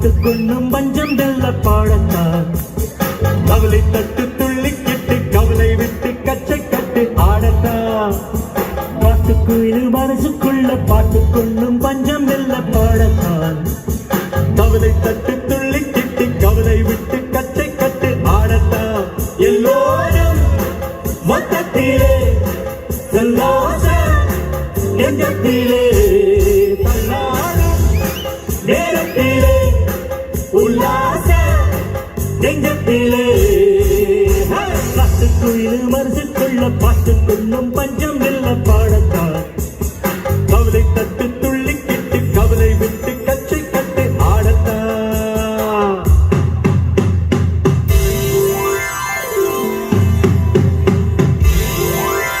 காட்டுக்குயில் கொள்ளும் பஞ்சம் வெல்ல பாடத்தான் கவலை தட்டு துள்ளி கெட்டு கவலை விட்டு கச்சை கட்டு ஆடத்தான் பாட்டுக்குயில் மனசுக்குள்ள பாட்டு கொள்ளும் பஞ்சம் வெல்ல பாடத்தான் கவலை தட்டு துள்ளி கெட்டு கவலை விட்டு கச்சை கட்டு ஆடத்தான் எல்லோரும் மொத்தத்திலே சந்தோஷம் மனசுக்குள்ள பாட்டுக்குள்ளும் பஞ்சம் இல்ல பாடத்தான் கவலை தட்டு துள்ளி கிட்டு கவலை விட்டு கச்சை கட்டு ஆடத்தான் போடா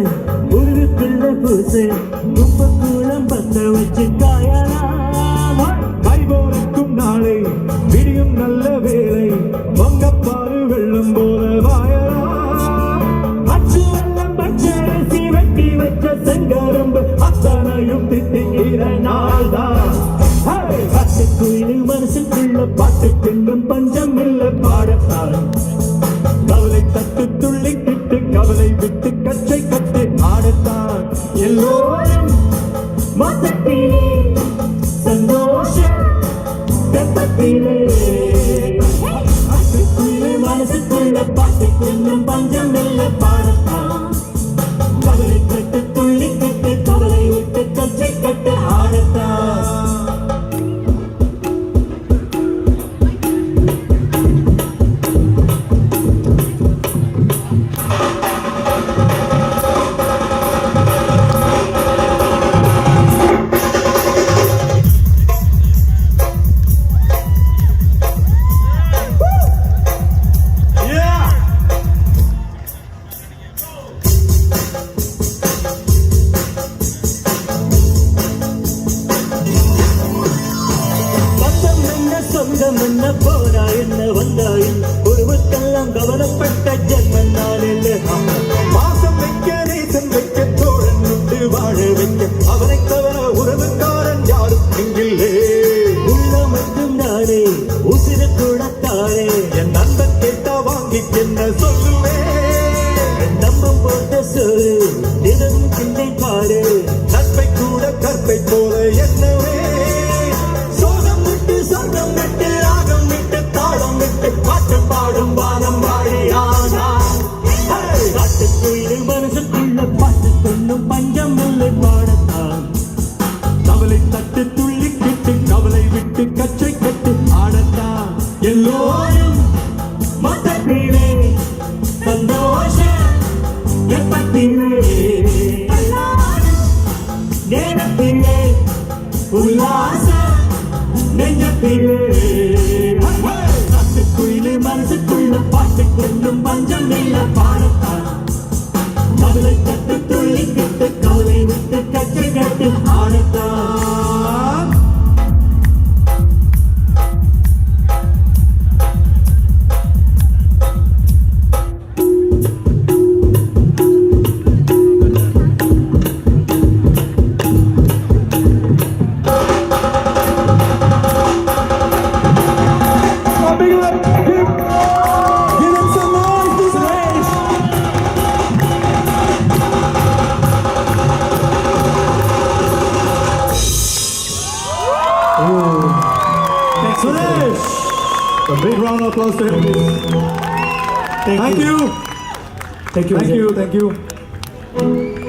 வீசு உருவுக்குள்ள பூசு குப்பை கூளம் பத்த வச்சு காயலாம். கைபோருக்கும் நாளை விடியும் நல்ல வேலை வங்கப்பாறு வெள்ளம் போல வாயலாம். அச்சு வெள்ளம் பச்சரிசி வெட்டி வச்ச செங்கரும்பு அத்தனையும் திட்டுகிற நாள் தான் நாள்தான் காட்டுக்குயில் மனசுக்குள்ள பாட்டு தின்னும் பஞ்சம் உசிர என் நண்பன் கேட்டா வாங்கி என்ன சொல்லுவேன் நம்பும் போட்ட சொல்லு தினமும் சிந்தை பாரு. நட்பை கூட கற்பை போல என்ன எல்லோரும் மொத்தத்திலே சந்தோஷம் எப்பத்திலே நேரத்திலே உல்லாச நெஞ்சத்திலே. காட்டுக்குயிலே மனசுக்குள்ள பாட்டு கொண்டும் பஞ்சம் இல்ல. Suresh, a big round of applause to him. please. Thank you. Thank you. Thank you. Thank you.